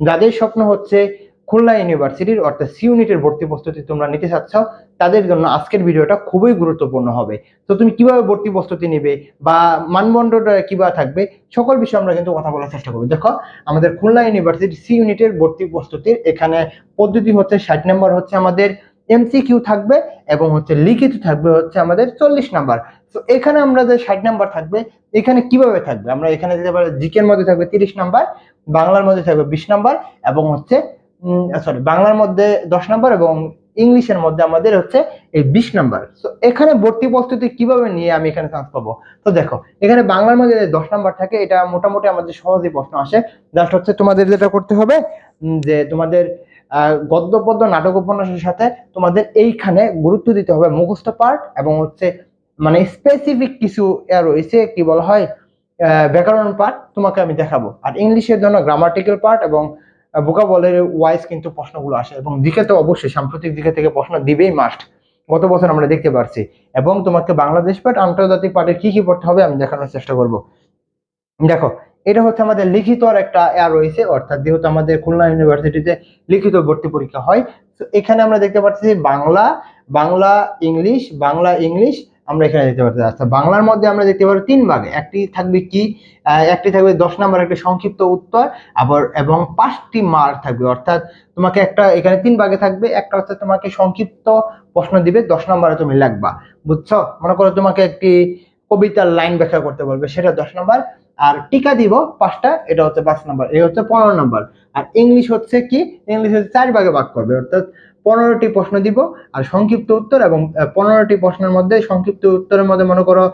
যাদের স্বপ্ন হচ্ছে খুলনা ইউনিভার্সিটির অর্থাৎ সি ইউনিটের ভর্তি প্রস্তুতি তোমরা নিতে চাচ্ছ, তাদের জন্য আজকের ভিডিওটা খুবই গুরুত্বপূর্ণ হবে। তো তুমি কীভাবে ভর্তি প্রস্তুতি নেবে বা মানদণ্ডটা কীভাবে থাকবে, সকল বিষয়ে আমরা কিন্তু কথা বলার চেষ্টা করব। দেখো, আমাদের খুলনা ইউনিভার্সিটি সি ইউনিটের ভর্তি প্রস্তুতির এখানে পদ্ধতি হচ্ছে, ষাট নম্বর হচ্ছে আমাদের এমসিকিউ থাকবে এবং হচ্ছে লিখিত থাকবে হচ্ছে আমাদের চল্লিশ নাম্বার। তো এখানে আমরা যে ষাট নাম্বার থাকবে, এখানে কীভাবে থাকবে? আমরা এখানে দিতে পারি জিকের মধ্যে থাকবে তিরিশ নাম্বার, বাংলার মধ্যে থাকবে বিশ নাম্বার, এবং হচ্ছে সরি বাংলার মধ্যে দশ নাম্বার, এবং ইংলিশের মধ্যে আমাদের হচ্ছে এই বিশ নাম্বার। তো এখানে ভর্তি প্রস্তুতি কীভাবে নিয়ে আমি এখানে চান্স পাবো তো দেখো, এখানে বাংলার মধ্যে দশ নাম্বার থাকে, এটা মোটামুটি আমাদের সহজেই প্রশ্ন আসে। জাস্ট হচ্ছে তোমাদের যেটা করতে হবে যে তোমাদের গদ্য পদ্য নাটক উপন্যাসের সাথে তোমাদের এইখানে গুরুত্ব দিতে হবে মুখস্থ পার্ট এবং হচ্ছে মানে স্পেসিফিক কিছু রয়েছে, কি বলা হয় ব্যাকরণ পার্ট তোমাকে আমি দেখাবো। আর ইংলিশের জন্য গ্রামাটিক্যাল পার্ট এবং ভোকাবলের ওয়াইজ কিন্তু প্রশ্নগুলো আসে। এবং দিকে তো অবশ্যই সাম্প্রতিক দিকে থেকে প্রশ্ন দিবেই মাস্ট গত বছর আমরা দেখতে পারছি। এবং তোমাকে বাংলাদেশ পাঠ আন্তর্জাতিক পাঠের কি কি পড়তে হবে আমি দেখানোর চেষ্টা করব। দেখো, এটা হচ্ছে আমাদের লিখিত আর একটা ইয়া রয়েছে। অর্থাৎ যেহেতু আমাদের খুলনা ইউনিভার্সিটিতে লিখিত ভর্তি পরীক্ষা হয়, তো এখানে আমরা দেখতে পাচ্ছি বাংলা বাংলা, ইংলিশ বাংলা, ইংলিশ আমরা এখানে দেখতে পাচ্ছি। আচ্ছা বাংলার মধ্যে আমরা দেখতে পারি তিন ভাগে। একটি থাকবে কি? একটি থাকবে দশ নাম্বার, একটি সংক্ষিপ্ত উত্তর। আবার, এবং পাঁচটি মার থাকবে। অর্থাৎ তোমাকে একটা, এখানে তিন ভাগে থাকবে। একটা হচ্ছে তোমাকে সংক্ষিপ্ত প্রশ্ন দিবে, দশ নম্বরে তুমি লিখবা। বুঝছ? মনে করো তোমাকে একটি কবিতার লাইন ব্যাখ্যা করতে বলবে, সেটা দশ নম্বর। আর টিকা দিব পাঁচটা, এটা হচ্ছে পাঁচ নম্বর এই হচ্ছে পনেরো নম্বর। আর ইংলিশ হচ্ছে কি? ইংলিশ হচ্ছে চার ভাগে ভাগ করবে। অর্থাৎ পনেরোটি প্রশ্ন দিব আর সংক্ষিপ্ত উত্তর এবং পনেরোটি প্রশ্নের মধ্যে সংক্ষিপ্ত উত্তরের মধ্যে মনে করো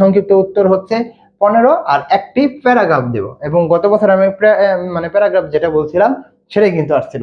সংক্ষিপ্ত উত্তর হচ্ছে পনেরো আর একটি প্যারাগ্রাফ দেব এবং গত বছর আমি মানে প্যারাগ্রাফ যেটা বলছিলাম সেটাই কিন্তু আসছিল।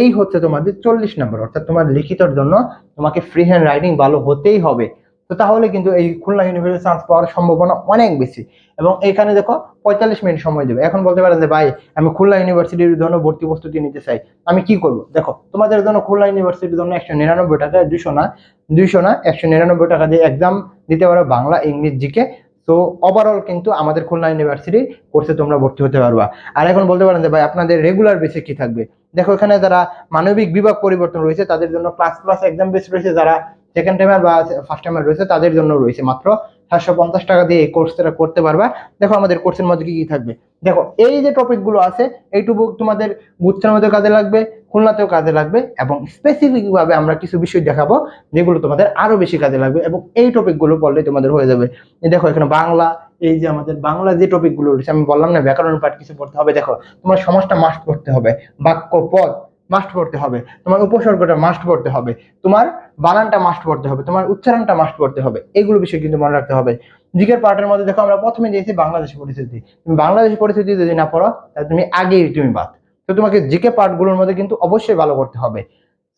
এই হচ্ছে তোমাদের চল্লিশ নম্বর, অর্থাৎ তোমার লিখিতর জন্য তোমাকে ফ্রি হ্যান্ড রাইটিং ভালো হতেই হবে। তো তাহলে কিন্তু এই খুলনা ইউনিভার্সিটি চান্স পাওয়ার সম্ভাবনা অনেক বেশি। এবং এখানে দেখো পঁয়তাল্লিশ মিনিট সময় দেবে। এখন বলতে পারেন যে, ভাই, আমি খুলনা ইউনিভার্সিটির জন্য ভর্তি প্রস্তুতি নিতে চাই। আমি কি করব? দেখো, তোমাদের জন্য খুলনা ইউনিভার্সিটির জন্য একশো নিরানব্বই টাকা, দুশো না দুইশো না, একশো নিরানব্বই টাকা দিয়ে এক্সাম দিতে পারো বাংলা, ইংলিশ, জিকে। তো ওভারঅল কিন্তু আমাদের খুলনা ইউনিভার্সিটি কোর্সে তোমরা ভর্তি হতে পারবা। আর এখন বলতে পারেন যে, ভাই, আপনাদের রেগুলার বেসে কি থাকবে? দেখো, এখানে যারা মানবিক বিভাগ পরিবর্তন রয়েছে, তাদের জন্য ক্লাস ক্লাস এক্সাম বেস রয়েছে। যারা সেকেন্ড টাইমার বা ফার্স্ট টাইমার রয়েছে, তাদের জন্য রয়েছে মাত্র সাতশো পঞ্চাশ টাকা দিয়ে এই কোর্সটা করতে পারবা। দেখো আমাদের কোর্সের মধ্যে কি কি থাকবে। দেখো, এই যে টপিকগুলো আছে, এইটুকু তোমাদের গুচ্ছের মধ্যে কাজে লাগবে, খুলনাতেও কাজে লাগবে, এবং স্পেসিফিকভাবে আমরা কিছু বিষয় দেখাবো, যেগুলো তোমাদের আরও বেশি কাজে লাগবে, এবং এই টপিকগুলো পড়লে তোমাদের হয়ে যাবে। দেখো, এখানে বাংলা, এই যে আমাদের বাংলা যে টপিকগুলো রয়েছে, আমি বললাম না, ব্যাকরণ পাঠ কিছু পড়তে হবে। দেখো, তোমার সমাজটা মাস্ট পড়তে হবে। বাক্য পদ মাস্ট পড়তে হবে। তোমার উপসর্গটা মাস্ট পড়তে হবে। তোমার বানানটা মাস্ট পড়তে হবে। তোমার উচ্চারণটা মাস্ট পড়তে হবে। এগুলো বিষয় কিন্তু মনে রাখতে হবে। জিকের পার্টের মধ্যে দেখো, আমরা প্রথমে দিয়েছি বাংলাদেশের পরিস্থিতি। তুমি বাংলাদেশের পরিস্থিতি যদি না পড়ো, তাহলে তুমি আগেই তুমি বাদ। তো তোমাকে জিকে পার্টগুলোর মধ্যে কিন্তু অবশ্যই ভালো করতে হবে।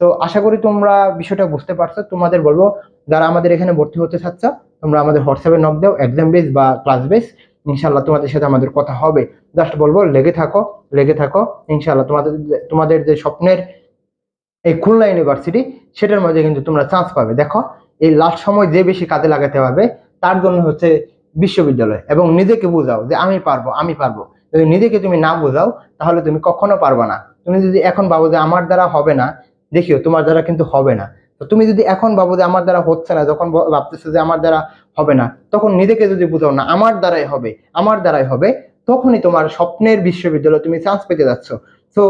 তো আশা করি তোমরা বিষয়টা বুঝতে পারছ। তোমাদের বলব, যারা আমাদের এখানে ভর্তি হতে চাচ্ছ, তোমরা আমাদের হোয়াটসঅ্যাপে নক দাও এক্সাম বেস বা ক্লাস বেস ইনশাল্লাহ তোমাদের সাথে আমাদের কথা হবে। জাস্ট বলব, লেগে থাকো লেগে থাকো। ইনশাল্লাহ তোমাদের তোমাদের যে স্বপ্নের এই খুলনা ইউনিভার্সিটি, সেটার মধ্যে কিন্তু তোমরা চান্স পাবে। দেখো, এই লাস্ট সময় যে বেশি কাজে লাগাতে পারবে তার জন্য হচ্ছে বিশ্ববিদ্যালয়। এবং নিজেকে বোঝাও যে আমি পারব আমি পারব। যদি নিজেকে তুমি না বোঝাও, তাহলে তুমি কখনো পারবে না। তুমি যদি এখন ভাবো যে আমার দ্বারা হবে না, দেখিও তোমার দ্বারা কিন্তু হবে না। তো তুমি যদি এখন ভাবো যে আমার দ্বারা হচ্ছে না, যখন ভাবতেছো যে আমার দ্বারা হবে না। তখন নিজেকে যদি বোঝাও, না, আমার দ্বারাই হবে, আমার দ্বারাই হবে, তখনই তোমার স্বপ্নের বিশ্ববিদ্যালয়ে তুমি চান্স পেতে যাচ্ছ। তো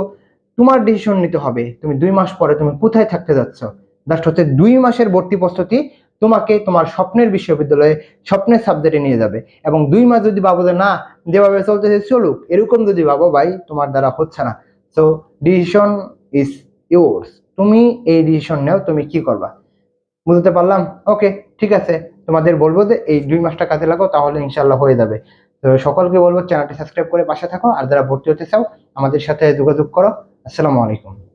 তোমার ডিসিশন নিতে হবে, তুমি দুই মাস পরে তুমি কোথায় থাকতে যাচ্ছ? জাস্ট হচ্ছে দুই মাসের ভর্তি প্রস্তুতি তোমাকে তোমার স্বপ্নের বিশ্ববিদ্যালয়ে, স্বপ্নের সাবজেক্টে নিয়ে যাবে। এবং দুই মাস যদি ভাবো যে, না, যেভাবে চলতেছে চলুক, এরকম যদি ভাবো, ভাই, তোমার দ্বারা হচ্ছে না। সো ডিসিশন ইজ ইয়োর্স তুমি এই ডিসিশন নাও, তুমি কি করবা? বুঝতে পারলাম? ওকে ঠিক আছে। তোমাদের বলব যে এই দুই মাসটা কাজে লাগো তাহলে ইনশাল্লাহ হয়ে যাবে। তো সকলকে বলব, চ্যানেলটি সাবস্ক্রাইব করে পাশে থাকো, আর যারা ভর্তি হতে চাও, আমাদের সাথে যোগাযোগ করো। আসসালামু আলাইকুম।